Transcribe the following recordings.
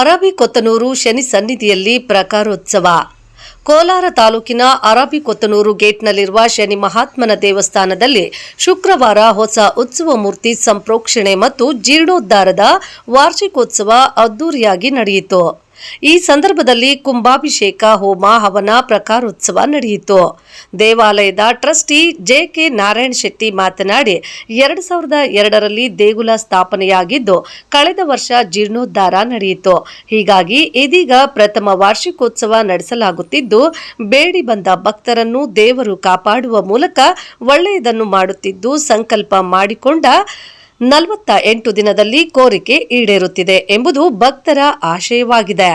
ಅರಬಿ ಕೊತ್ತನೂರು ಶನಿ ಸನ್ನಿಧಿಯಲ್ಲಿ ಪ್ರಕಾರೋತ್ಸವ. ಕೋಲಾರ ತಾಲೂಕಿನ ಅರಬಿ ಕೊತ್ತನೂರು ಗೇಟ್ನಲ್ಲಿರುವ ಶನಿ ಮಹಾತ್ಮನ ದೇವಸ್ಥಾನದಲ್ಲಿ ಶುಕ್ರವಾರ ಹೊಸ ಉತ್ಸವ ಮೂರ್ತಿ ಸಂಪ್ರೋಕ್ಷಣೆ ಮತ್ತು ಜೀರ್ಣೋದ್ಧಾರದ ವಾರ್ಷಿಕೋತ್ಸವ ಅದ್ದೂರಿಯಾಗಿ ನಡೆಯಿತು. ಈ ಸಂದರ್ಭದಲ್ಲಿ ಕುಂಭಾಭಿಷೇಕ, ಹೋಮ, ಹವನ ಪ್ರಕಾರೋತ್ಸವ ನಡೆಯಿತು. ದೇವಾಲಯದ trustee J K Narayana Shetty ಮಾತನಾಡಿ, ಎರಡು ಸಾವಿರದ ಎರಡರಲ್ಲಿ ದೇಗುಲ ಸ್ಥಾಪನೆಯಾಗಿದ್ದು, ಕಳೆದ ವರ್ಷ ಜೀರ್ಣೋದ್ಧಾರ ನಡೆಯಿತು. ಹೀಗಾಗಿ ಇದೀಗ ಪ್ರಥಮ ವಾರ್ಷಿಕೋತ್ಸವ ನಡೆಸಲಾಗುತ್ತಿದ್ದು, ಬೇಡಿ ಬಂದ ಭಕ್ತರನ್ನು ದೇವರು ಕಾಪಾಡುವ ಮೂಲಕ ಒಳ್ಳೆಯದನ್ನು ಮಾಡುತ್ತಿದ್ದು ಸಂಕಲ್ಪ ಮಾಡಿಕೊಂಡ ನಲವತ್ತ ಎಂಟು ದಿನದಲ್ಲಿ ಕೋರಿಕೆ ಈಡೇರುತ್ತಿದೆ ಎಂಬುದು ಭಕ್ತರ ಆಶಯವಾಗಿದೆ.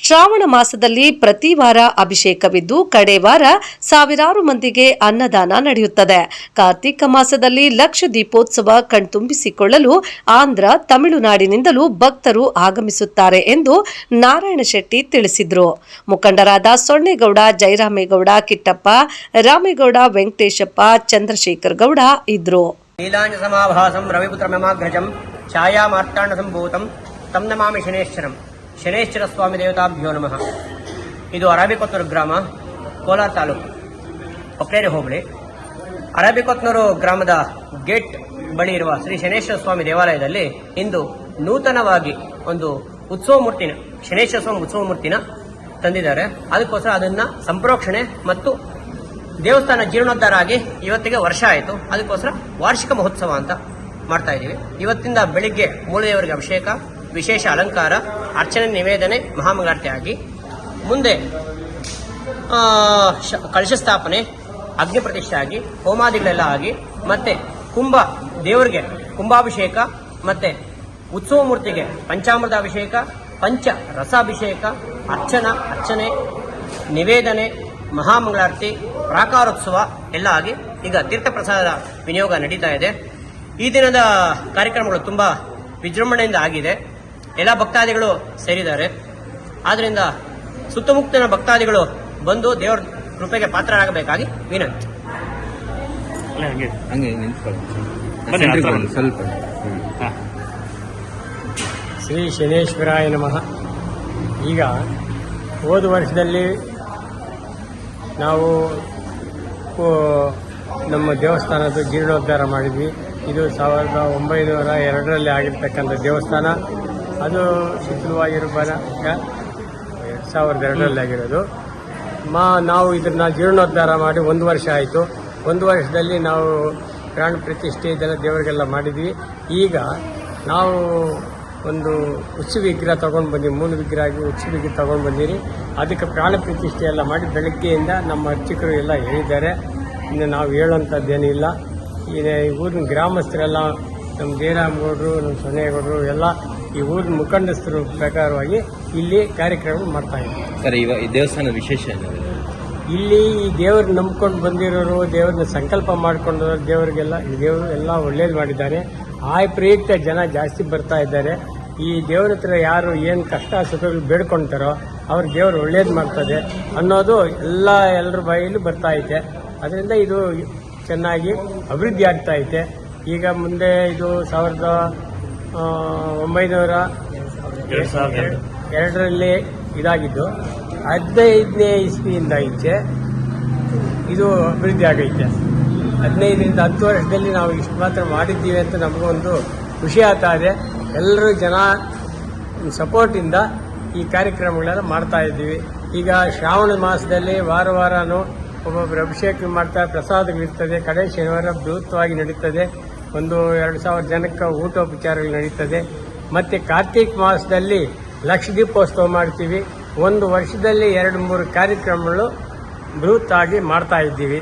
ಶ್ರಾವಣ ಮಾಸದಲ್ಲಿ ಪ್ರತಿ ವಾರ ಅಭಿಷೇಕವಿದ್ದು ಕಡೆ ವಾರ ಸಾವಿರಾರು ಮಂದಿಗೆ ಅನ್ನದಾನ ನಡೆಯುತ್ತದೆ. ಕಾರ್ತಿಕ ಮಾಸದಲ್ಲಿ ಲಕ್ಷ ದೀಪೋತ್ಸವ ಕಣ್ತುಂಬಿಸಿಕೊಳ್ಳಲು ಆಂಧ್ರ, ತಮಿಳುನಾಡಿನಿಂದಲೂ ಭಕ್ತರು ಆಗಮಿಸುತ್ತಾರೆ ಎಂದು ನಾರಾಯಣ ಶೆಟ್ಟಿ ತಿಳಿಸಿದರು. ಮುಖಂಡರಾದ ಸೊನ್ನೇಗೌಡ, ಜಯರಾಮೇಗೌಡ, ಕಿಟ್ಟಪ್ಪ, ರಾಮೇಗೌಡ, ವೆಂಕಟೇಶಪ್ಪ, ಚಂದ್ರಶೇಖರ್ ಗೌಡ ಇದ್ರು. ನೀಲಾಂಜಸಮಾಭಾಸಂ ರವಿಪುತ್ರಮಮಾಗ್ರಜಂ ಸಂಭೂತಂ ತಂ ನಮಾಮಿ ಶನೇಶ್ವರಂ ಶನೇಶ್ವರ ಸ್ವಾಮಿ ದೇವತಾಭ್ಯೋ ನಮಃ ಇದು ಅರಬಿಕೊತ್ನೂರು ಗ್ರಾಮ, ಕೋಲಾರ ತಾಲೂಕು. ಒಕ್ಕೇರಿ ಹೋಬಳಿ. ಅರಬಿಕೊತ್ನೂರು ಗ್ರಾಮದ ಗೇಟ್ ಬಳಿ ಇರುವ ಶ್ರೀ ಶನೇಶ್ವರ ಸ್ವಾಮಿ ದೇವಾಲಯದಲ್ಲಿ ಇಂದು ನೂತನವಾಗಿ ಒಂದು ಉತ್ಸವ ಮೂರ್ತಿನ, ಶನೇಶ್ವರ ಸ್ವಾಮಿ ಉತ್ಸವ ಮೂರ್ತಿನ ತಂದಿದ್ದಾರೆ. ಅದಕ್ಕೋಸ್ಕರ ಅದನ್ನ ಸಂಪ್ರೋಕ್ಷಣೆ ಮತ್ತು ದೇವಸ್ಥಾನ ಜೀರ್ಣೋದ್ಧಾರ ಆಗಿ ಇವತ್ತಿಗೆ ವರ್ಷ ಆಯಿತು. ಅದಕ್ಕೋಸ್ಕರ ವಾರ್ಷಿಕ ಮಹೋತ್ಸವ ಅಂತ ಮಾಡ್ತಾ ಇದ್ದೀವಿ. ಇವತ್ತಿಂದ ಬೆಳಿಗ್ಗೆ ಮೂಲದೇವರಿಗೆ ಅಭಿಷೇಕ, ವಿಶೇಷ ಅಲಂಕಾರ, ಅರ್ಚನೆ, ನಿವೇದನೆ, ಮಹಾಮಂಗಳಾರತಿ ಆಗಿ ಮುಂದೆ ಕಳಶ ಸ್ಥಾಪನೆ, ಅಗ್ನಿ ಪ್ರತಿಷ್ಠೆ ಆಗಿ, ಹೋಮಾದಿಗಳೆಲ್ಲ ಆಗಿ, ಮತ್ತೆ ಕುಂಭ, ದೇವರಿಗೆ ಕುಂಭಾಭಿಷೇಕ, ಮತ್ತೆ ಉತ್ಸವ ಮೂರ್ತಿಗೆ ಪಂಚಾಮೃತ ಅಭಿಷೇಕ, ಪಂಚ ರಸಾಭಿಷೇಕ, ಅರ್ಚನಾ, ಅರ್ಚನೆ, ನಿವೇದನೆ, ಮಹಾಮಂಗಳಾರತಿ ಪ್ರಾಕಾರೋತ್ಸವ ಎಲ್ಲ ಆಗಿ ಈಗ ತೀರ್ಥ ಪ್ರಸಾದ ವಿನಿಯೋಗ ನಡೀತಾ ಇದೆ. ಈ ದಿನದ ಕಾರ್ಯಕ್ರಮಗಳು ತುಂಬ ವಿಜೃಂಭಣೆಯಿಂದ ಆಗಿದೆ. ಎಲ್ಲ ಭಕ್ತಾದಿಗಳು ಸೇರಿದ್ದಾರೆ. ಆದ್ರಿಂದ ಸುತ್ತಮುತ್ತಲಿನ ಭಕ್ತಾದಿಗಳು ಬಂದು ದೇವರ ಕೃಪೆಗೆ ಪಾತ್ರರಾಗಬೇಕಾಗಿ ವಿನಂತಿ. ಸ್ವಲ್ಪ. ಶ್ರೀ ಶನೇಶ್ವರಾಯ ನಮಃ. ಈಗ ಹೋದ ವರ್ಷದಲ್ಲಿ ನಾವು ನಮ್ಮ ದೇವಸ್ಥಾನದ ಜೀರ್ಣೋದ್ಧಾರ ಮಾಡಿದ್ವಿ. ಇದು ಸಾವಿರದ ಒಂಬೈನೂರ ಎರಡರಲ್ಲಿ ಆಗಿರ್ತಕ್ಕಂಥ ದೇವಸ್ಥಾನ. ಅದು ಶಿಥಿಲವಾಗಿರುವ ಎರಡು ಸಾವಿರದ ಎರಡರಲ್ಲಿ ಆಗಿರೋದು. ಮಾ, ನಾವು ಇದನ್ನ ಜೀರ್ಣೋದ್ಧಾರ ಮಾಡಿ ಒಂದು ವರ್ಷ ಆಯಿತು. ಒಂದು ವರ್ಷದಲ್ಲಿ ನಾವು ಪ್ರಾಣ ಪ್ರತಿಷ್ಠೆ ಇದೆಲ್ಲ ದೇವರಿಗೆಲ್ಲ ಮಾಡಿದ್ವಿ. ಈಗ ನಾವು ಒಂದು ಹುಚ್ಚು ವಿಗ್ರಹ ತೊಗೊಂಡು ಬಂದಿರಿ ಮೂಲ ವಿಗ್ರಹ ಆಗಿ ಹುಚ್ಚು ವಿಗ್ರಹ ತೊಗೊಂಡು ಬಂದಿರಿ. ಅದಕ್ಕೆ ಪ್ರಾಣ ಪ್ರತಿಷ್ಠೆ ಎಲ್ಲ ಮಾಡಿ ಬೆಳಗ್ಗೆಯಿಂದ ನಮ್ಮ ಅರ್ಚಕರು ಎಲ್ಲ ಹೇಳಿದ್ದಾರೆ. ಇನ್ನು ನಾವು ಹೇಳುವಂಥದ್ದೇನಿಲ್ಲ ಈಗ ಈ ಊರಿನ ಗ್ರಾಮಸ್ಥರೆಲ್ಲ, ನಮ್ಮ ಜಯರಾಮಗೌಡರು, ನಮ್ಮ ಸೊನ್ನೇಗೌಡರು ಎಲ್ಲ ಈ ಊರಿನ ಮುಖಂಡಸ್ಥರು ಪ್ರಕಾರವಾಗಿ ಇಲ್ಲಿ ಕಾರ್ಯಕ್ರಮ ಮಾಡ್ತಾ ಇದ್ದೀವಿ ಸರ್ ಇವಾಗ ಈ ದೇವಸ್ಥಾನದ ವಿಶೇಷ ಇಲ್ಲಿ ಈ ದೇವ್ರ ನಂಬ್ಕೊಂಡು ಬಂದಿರೋರು ದೇವ್ರನ್ನ ಸಂಕಲ್ಪ ಮಾಡ್ಕೊಂಡು ದೇವರಿಗೆಲ್ಲ ಈ ದೇವರು ಎಲ್ಲ ಒಳ್ಳೇದು ಮಾಡಿದ್ದಾರೆ. ಆ ಪ್ರಯುಕ್ತ ಜನ ಜಾಸ್ತಿ ಬರ್ತಾ ಇದ್ದಾರೆ. ಈ ದೇವ್ರ ಹತ್ರ ಯಾರು ಏನು ಕಷ್ಟ ಸುಖಗಳು ಬೇಡ್ಕೊಳ್ತಾರೋ ಅವ್ರ ದೇವರು ಒಳ್ಳೇದು ಮಾಡ್ತದೆ ಅನ್ನೋದು ಎಲ್ಲ ಎಲ್ಲರ ಬಾಯಲ್ಲೂ ಬರ್ತಾ ಐತೆ. ಅದರಿಂದ ಇದು ಚೆನ್ನಾಗಿ ಅಭಿವೃದ್ಧಿ ಆಗ್ತಾ ಐತೆ. ಈಗ ಮುಂದೆ ಇದು ಸಾವಿರದ ಒಂಬೈನೂರ ಎರಡ್ ಸಾವಿರದ ಎರಡು. ಎರಡರಲ್ಲಿ ಇದಾಗಿದ್ದು. ಹದಿನೈದನೇ ಇಸ್ವಿಯಿಂದ ಈಚೆ ಇದು ಅಭಿವೃದ್ಧಿ ಆಗೈತೆ ಹದಿನೈದರಿಂದ ಹತ್ತು ವರ್ಷದಲ್ಲಿ ನಾವು ಇಷ್ಟು ಮಾತ್ರ ಮಾಡಿದ್ದೀವಿ ಅಂತ ನಮಗೊಂದು ಖುಷಿ ಆಗ್ತಾ ಇದೆ. ಎಲ್ಲರೂ ಜನ ಸಪೋರ್ಟಿಂದ ಈ ಕಾರ್ಯಕ್ರಮಗಳನ್ನು ಮಾಡ್ತಾ ಇದ್ದೀವಿ. ಈಗ ಶ್ರಾವಣ ಮಾಸದಲ್ಲಿ ವಾರ ವಾರನೂ ಒಬ್ಬೊಬ್ಬರು ಅಭಿಷೇಕ ಮಾಡ್ತಾ ಪ್ರಸಾದಗಳಿರ್ತದೆ ಕಡೆ ಶನಿವಾರ ಬೃಹತ್ವಾಗಿ ನಡೀತದೆ. ಒಂದು ಎರಡು ಸಾವಿರ ಜನಕ್ಕೆ ಊಟೋಪಚಾರಗಳು ನಡೀತದೆ. ಮತ್ತು ಕಾರ್ತಿಕ್ ಮಾಸದಲ್ಲಿ ಲಕ್ಷ ದೀಪೋತ್ಸವ ಮಾಡ್ತೀವಿ. ಒಂದು ವರ್ಷದಲ್ಲಿ ಎರಡು ಮೂರು ಕಾರ್ಯಕ್ರಮಗಳು ಬೃಹತ್ ಆಗಿ ಮಾಡ್ತಾ ಇದ್ದೀವಿ.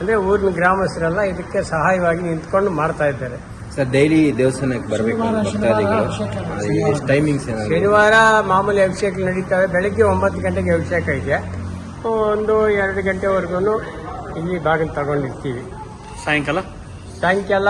ಅಂದರೆ ಊರಿನ ಗ್ರಾಮಸ್ಥರೆಲ್ಲ ಇದಕ್ಕೆ ಸಹಾಯವಾಗಿ ನಿಂತ್ಕೊಂಡು ಮಾಡ್ತಾ ಇದ್ದಾರೆ. ಸರ್ ಡೈಲಿ ದೇವಸ್ಥಾನಕ್ಕೆ ಬರಬೇಕು ಭಕ್ತಾದಿಗಳು? ಟೈಮಿಂಗ್ಸ್ ಏನಾದ್ರು? ಶನಿವಾರ ಮಾಮೂಲಿ ಅಭಿಷೇಕ ನಡೀತವೆ. ಬೆಳಗ್ಗೆ ಒಂಬತ್ತು ಗಂಟೆಗೆ ಅಭಿಷೇಕ ಇದೆ. ಒಂದು ಎರಡು ಗಂಟೆವರೆಗೂ ಇಲ್ಲಿ ಭಾಗ ತಗೊಂಡಿರ್ತೀವಿ. ಸಾಯಂಕಾಲ? ಸಾಯಂಕಾಲ